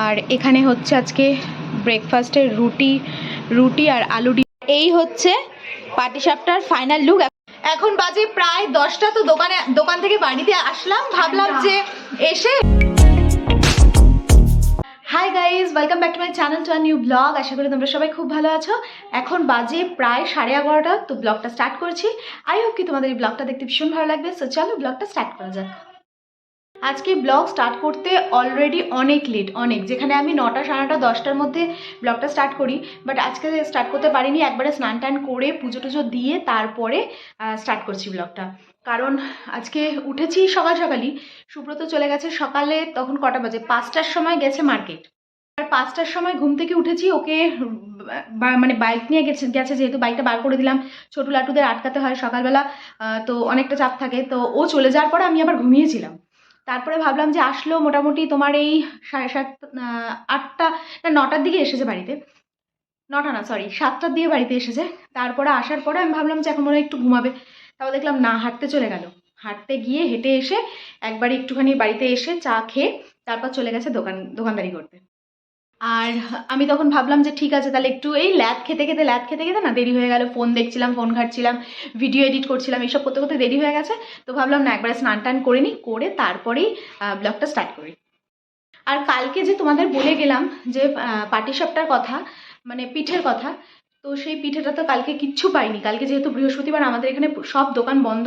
আর এখানে হচ্ছে আজকে ব্রেকফাস্টের রুটি রুটি আর আলু এই হচ্ছে পাটিসাপটার ফাইনাল লুক এখন বাজে প্রায় দশটা তো দোকানে দোকান থেকে বাড়িতে আসলাম। ভাবলাম যে এসে hi guys welcome back to my channel to new blog আশা করি তোমরা সবাই খুব ভালো আছো। এখন বাজে প্রায় সাড়ে এগারোটা তো ব্লগটা স্টার্ট করছি। আই হোপ কি তোমাদের এই ব্লগটা দেখতে ভীষণ ভালো লাগবে। সো চলো ব্লগটা স্টার্ট করা যাক। আজকে ব্লগ স্টার্ট করতে অলরেডি অনেক লেট অনেক। যেখানে আমি নটা সাড়ে নটা, দশটার মধ্যে ব্লগটা স্টার্ট করি বাট আজকে স্টার্ট করতে পারিনি। একবারে স্নান টান করে পুজো টুজো দিয়ে তারপরে স্টার্ট করছি ব্লগটা। কারণ আজকে উঠেছি সকাল সকালই। সুব্রত চলে গেছে সকালে তখন কটা বাজে? পাঁচটার সময় গেছে মার্কেট আর পাঁচটার সময় ঘুম থেকে উঠেছি, ওকে মানে বাইক নিয়ে গেছে গেছে যেহেতু বাইকটা বার করে দিলাম। ছোটো লাটুদের আটকাতে হয় সকালবেলা তো অনেকটা চাপ থাকে। তো ও চলে যাওয়ার পরে আমি আবার ঘুমিয়েছিলাম। তারপরে ভাবলাম যে আসলো মোটামুটি তোমার এই সাড়ে সাত আটটা, না, নটার দিকে এসেছে বাড়িতে। নটা না সরি সাতটার দিকে বাড়িতে এসেছে। তারপরে আসার পরে আমি ভাবলাম যে এখন মনে হয় একটু ঘুমাবে। তাও দেখলাম না, হাঁটতে চলে গেল। হাঁটতে গিয়ে হেঁটে এসে একবার একটুখানি বাড়িতে এসে চা খেয়ে তারপর চলে গেছে দোকান, দোকানদারি করতে। আর আমি তখন ভাবলাম যে ঠিক আছে, তাহলে একটু এই ল্যাদ খেতে খেতে, ল্যাদ খেতে খেতে না দেরি হয়ে গেল। ফোন দেখছিলাম, ফোন ঘাটছিলাম, ভিডিও এডিট করছিলাম, এইসব করতে করতে দেরি হয়ে গেছে। তো ভাবলাম না, একবারে স্নান টান করে নিই, করে তারপরেই ব্লগটা স্টার্ট করি। আর কালকে যে তোমাদের বলে গেলাম যে পাটিসাপটার কথা মানে পিঠের কথা, তো সেই পিঠেটা তো কালকে কিচ্ছু পাইনি। কালকে যেহেতু বৃহস্পতিবার, আমাদের এখানে সব দোকান বন্ধ,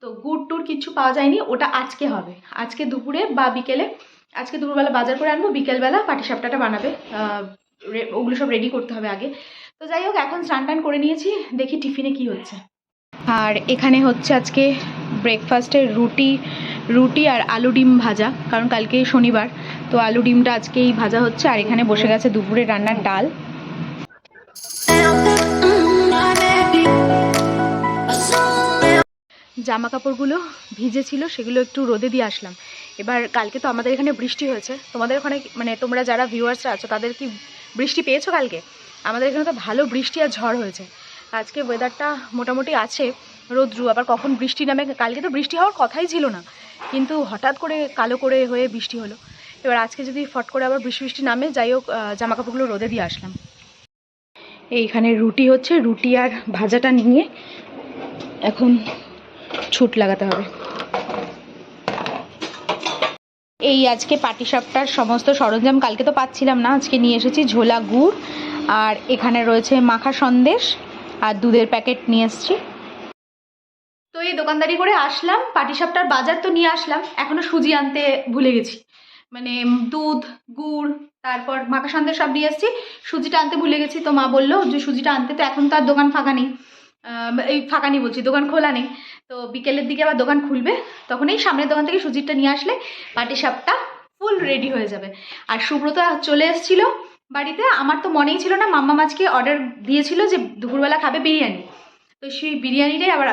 তো গুড় টুর কিচ্ছু পাওয়া যায়নি, ওটা আজকে হবে। আজকে দুপুরে বা বিকেলে আজকে দুপুরবেলা বাজার করে আনব, বিকেলবেলা পাটিসাপটাটা বানাবে। ওগুলো সব রেডি করতে হবে আগে। তো যাই হোক, এখন স্নান টান করে নিয়েছি, দেখি টিফিনে কি হচ্ছে। আর এখানে হচ্ছে আজকে ব্রেকফাস্টের রুটি রুটি আর আলু ডিম ভাজা, কারণ কালকে শনিবার। তো আলু ডিমটা আজকেই ভাজা হচ্ছে, আর এখানে বসে গেছে দুপুরে রান্নার ডাল। জামা কাপড়গুলো ভিজে ছিল সেগুলো একটু রোদে দিয়ে আসলাম। এবার কালকে তো আমাদের এখানে বৃষ্টি হয়েছে। তোমাদের ওখানে মানে তোমরা যারা ভিউয়ার্সরা আছো তাদের কি বৃষ্টি পেয়েছ কালকে? আমাদের এখানে তো ভালো বৃষ্টি আর ঝড় হয়েছে। আজকে ওয়েদারটা মোটামুটি আছে রোদ্রু। আবার কখন বৃষ্টি নামে কালকে তো বৃষ্টি হওয়ার কথাই ছিল না। কিন্তু হঠাৎ করে কালো করে হয়ে বৃষ্টি হলো। এবার আজকে যদি ফট করে আবার বৃষ্টি বৃষ্টি নামে যাই হোক আহ, জামা কাপড়গুলো রোদে দিয়ে আসলাম। এইখানে রুটি হচ্ছে রুটি আর ভাজাটা নিয়ে এখন ছুট লাগাতে হবে। এই আজকে পাটিসাপটার সমস্ত সরঞ্জাম, কালকে তো পাচ্ছিলাম না, আজকে নিয়ে এসেছি ঝোলা গুড়। আর এখানে রয়েছে মাখা সন্দেশ আর দুধের প্যাকেট নিয়ে এসেছি। তো এই দোকানদারি করে আসলাম পাটিসাপটার বাজার তো নিয়ে আসলাম, এখনও সুজি আনতে ভুলে গেছি। মানে দুধ, গুড়, তারপর মাখা সন্দেশ সব নিয়ে এসেছি। সুজিটা আনতে ভুলে গেছি, তো মা বলল যে সুজিটা আনতে, তো এখন তো আর দোকান ফাঁকা নেই। এই ফাঁকা নেই বলছি, দোকান খোলা নেই। তো বিকেলের দিকে আবার দোকান খুলবে তখন এই সামনের দোকান থেকে সুজিটা নিয়ে আসলে পাটি সাপটা ফুল রেডি হয়ে যাবে। আর সুব্রত চলে এসেছিল বাড়িতে, আমার তো মনেই ছিল না, মাম্মা মাছকে অর্ডার দিয়েছিল যে দুপুরবেলা খাবে বিরিয়ানি। তো সেই বিরিয়ানিটাই আবার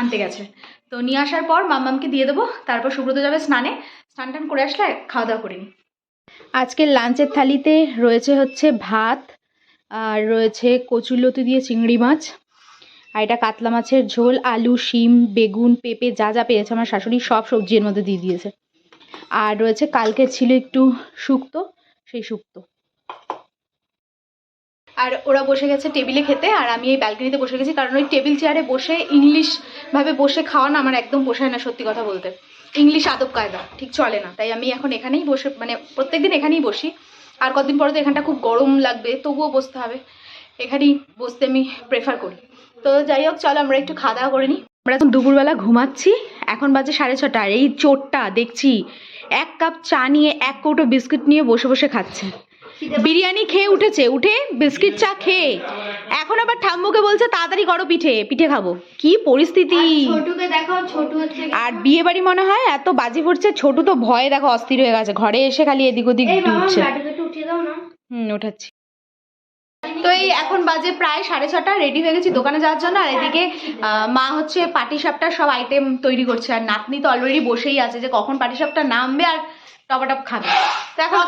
আনতে গেছে। তো নিয়ে আসার পর মাম্মামকে দিয়ে দেবো, তারপর সুব্রত যাবে স্নানে। স্নান টান করে আসলে খাওয়া দাওয়া করে নিই আজকের লাঞ্চের থালিতে রয়েছে হচ্ছে ভাত, আর রয়েছে কচুরলতি দিয়ে চিংড়ি মাছ। আর এটা কাতলা মাছের ঝোল, আলু, শিম, বেগুন, পেঁপে, যা যা পেয়েছে আমার শাশুড়ি সব সবজি এর মধ্যে দিয়ে দিয়েছে। আর রয়েছে কালকে ছিল একটু শুক্তো, সেই শুক্তো। আর ওরা বসে গেছে টেবিলে খেতে, আর আমি এই ব্যালকনিতে বসে গেছি, কারণ ওই টেবিল চেয়ারে বসে ইংলিশ ভাবে বসে খাওয়া না আমার একদম পোষায় না সত্যি কথা বলতে। ইংলিশ আদব কায়দা, ঠিক চলে না, তাই আমি এখন এখানেই বসে মানে প্রত্যেকদিন এখানেই বসি। আর কদিন পরে তো এখানটা খুব গরম লাগবে, তবুও বসতে হবে। এখানেই বসতে আমি প্রেফার করি। তো যাই হোক চলো আমরা একটু খাওয়া দাওয়া করে নিই। আমরা এখন দুপুরবেলা ঘুমাচ্ছি। এখন বাজে সাড়ে ছটা। এই চোরটা দেখছি এক কাপ চা নিয়ে এক কৌটো বিস্কুট নিয়ে বসে বসে খাচ্ছে। বিরিয়ানি খেয়ে উঠেছে? উঠে বিস্কিট চা খেয়ে। এখন আবার ঠাম্মুকে বলছে তাড়াতাড়ি করো পিঠে পিঠে খাব। কি পরিস্থিতি? ছোটুকে দেখো ছোটু হচ্ছে আর বিয়ে বাড়ি মনে হয় এত বাজি পড়ছে ছোট তো ভয়ে দেখো অস্থির হয়ে গেছে। ঘরে এসে খালি এদিক ওদিক না। হুম ওঠাচ্ছি। তো এই এখন বাজে প্রায় সাড়ে ছটা রেডি হয়ে গেছি দোকানে যাওয়ার জন্য। আর এদিকে আহ, মা হচ্ছে পাটিসাপটার সব আইটেম তৈরি করছে। আর নাতনি তো অলরেডি বসেই আছে যে কখন পাটিসাপটা নামবে আর টপাটপ খাবে। তো এখন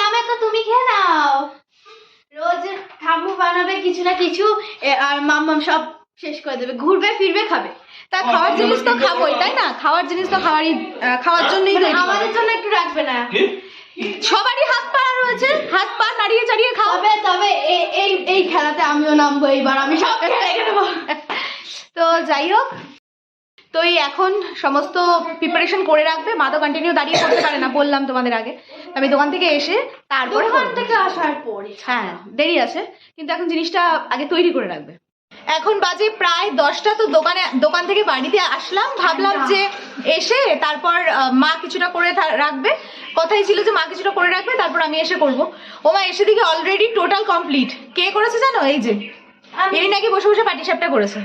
নামে তো তুমি খেয়ে নাও। রোজ ঠাম্মু বানাবে কিছু না কিছু আর মাম্মাম সব শেষ করে দেবে। ঘুরবে ফিরবে খাবে। তা খাওয়ার জিনিস তো খাবোই তাই না? খাওয়ার জিনিস তো খাওয়ারই আহ, খাওয়ার জন্যই মানে আমাদের জন্য একটু রাখবে না। সবারই হাত পা রয়েছে হাত পা নাড়িয়ে চাড়িয়ে খাওয়াবে তবে এই এই খেলাতে আমিও নামবো এইবার আমি সব খেলা নেব। তো যাই হোক তো এই এখন সমস্ত প্রিপারেশন করে রাখবে মা তো কন্টিনিউ দাঁড়িয়ে করতে পারে না বললাম তোমাদের আগে। আমি দোকান থেকে এসে তারপরে থেকে আসার পরে। হ্যাঁ দেরি আছে কিন্তু এখন জিনিসটা আগে তৈরি করে রাখবে। এখন বাজে প্রায় দশটা তো দোকানে দোকান থেকে বাড়িতে আসলাম। ভাবলাম যে এসে তারপর মা কিছুটা করে রাখবে। কথাই ছিল যে মা কিছুটা করে রাখবে তারপর আমি এসে করব। ও মা এসে দিকে অলরেডি টোটাল কমপ্লিট কে করেছে জানো? এই যে এই নাকি বসে বসে পাটিসাপটা করেছে।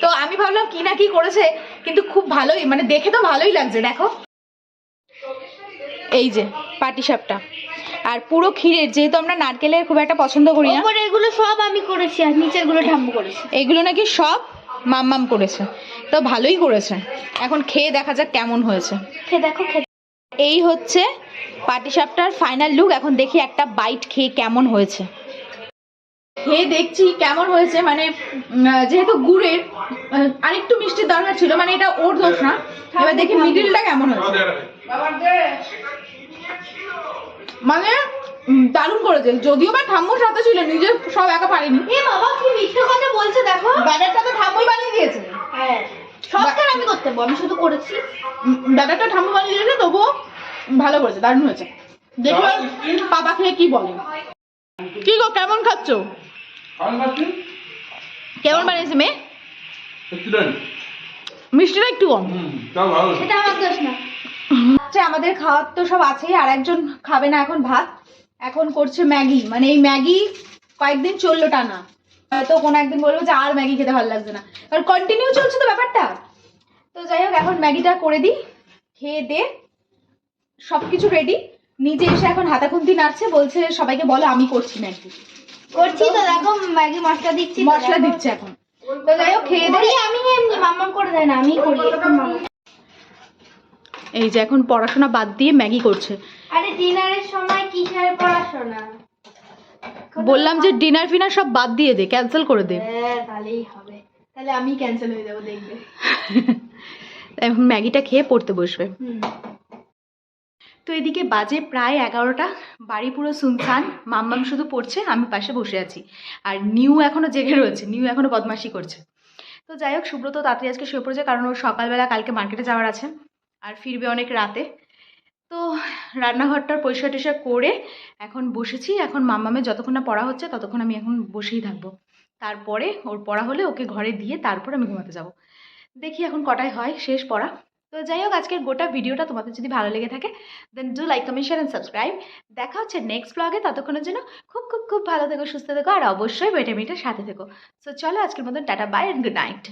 তো আমি ভাবলাম কি না কি করেছে কিন্তু খুব ভালোই মানে দেখে তো ভালোই লাগছে দেখো। এই যে পাটিসাপটা। আর পুরো ক্ষীরের যেহেতু আমরা নারকেলের খুব একটা পছন্দ করি না ওপরে এগুলো সব আমি করেছি আর নিচেরগুলো ঠাম্মু করেছি। এগুলো নাকি সব মাম্মাম করেছে। তো ভালোই করেছে। এখন খেয়ে দেখা যাক কেমন হয়েছে। খেয়ে দেখো এই হচ্ছে পাটিসাপটার ফাইনাল লুক এখন দেখি একটা বাইট খেয়ে কেমন হয়েছে। খেয়ে দেখছি কেমন হয়েছে। মানে যেহেতু গুড়ের আরেকটু মিষ্টির দরকার ছিল মানে এটা ওর দোষ না। এবার দেখি মিডিলটা কেমন হয়েছে। মানে দারুণ করেছে। যদিও বা ঠাম্মুর সাথে ছিল নিজে সব একা পারিনি। এ বাবা কি মিথ্যে কথা বলছে দেখো। ব্যাটারটা তো ঠাম্মুই বানিয়ে দিয়েছে। হ্যাঁ সবটার আমি করতে পারব আমি শুধু করেছি। ব্যাটারটা ঠাম্মু বানিয়ে দিয়েছে তবুও ভালো করেছে দারুণ হয়েছে। দেখো পাপা খেয়ে কি বলে। কি গো কেমন খাচ্ছ? কেমন বানিয়েছে মেয়ে? মিষ্টিটা একটু। কম। সেটা আচ্ছা আমাদের খাওয়ার তো সব আছেই আর একজন খাবে না এখন ভাত। এখন করছে ম্যাগি মানে এই ম্যাগি কয়েকদিন চলল টানা। তো কোনো একদিন বলব যে আর ম্যাগি খেতে ভালো লাগছে না। কারণ কন্টিনিউ চলছে তো ব্যাপারটা। তো যাই হোক এখন ম্যাগিটা করে দিই খেয়ে দে সব কিছু রেডি নিজে এসে এখন হাতাখুন্তি নাড়ছে বলছে সবাইকে বলো আমি করছি ম্যাগি। করছি তো দেখো ম্যাগি মশলা দিচ্ছি মশলা দিচ্ছে এখন। তো যাই হোক খেয়ে দে। আমি এমনি মাম্মাম করে দেয় না আমি করি। এই যে এখন পড়াশোনা বাদ দিয়ে ম্যাগি করছে। আরে ডিনারের সময় কিসের পড়াশোনা? বললাম যে ডিনার ফিনার সব বাদ দিয়ে দে ক্যান্সেল করে দে। হ্যাঁ তাহলেই হবে। তাহলে আমি ক্যান্সেল হয়ে যাব দেখবে। এখন ম্যাগিটা খেয়ে পড়তে বসবে। তো এদিকে বাজে প্রায় এগারোটা বাড়ি পুরো সুনসান মাম্মাম শুধু পড়ছে আমি পাশে বসে আছি। আর নিউ এখনও জেগে রয়েছে নিউ এখনও বদমাশি করছে। তো যাই হোক সুব্রত তাড়াতাড়ি আজকে শুয়ে পড়েছে কারণ ও সকালবেলা কালকে মার্কেটে যাওয়ার আছে। আর ফিরবে অনেক রাতে। তো রান্নাঘরটার পরিষ্কার টরিষ্কার করে এখন বসেছি। এখন মাম্মামের যতক্ষণ না পড়া হচ্ছে, ততক্ষণ আমি এখন বসেই থাকব। তারপরে ওর পড়া হলে ওকে ঘরে দিয়ে তারপর আমি ঘুমাতে যাব। দেখি এখন কটায় হয় শেষ পড়া। তো যাই হোক, আজকের গোটা ভিডিওটা তোমাদের যদি ভালো লেগে থাকে then do like comment share and subscribe দেখা হচ্ছে নেক্সট ব্লগে ততক্ষণের জন্য খুব খুব খুব ভালো থেকো, সুস্থ থেকো, আর অবশ্যই ভিটামিনটার সাথে থেকো। সো চলো আজকের মতন, tata bye and good night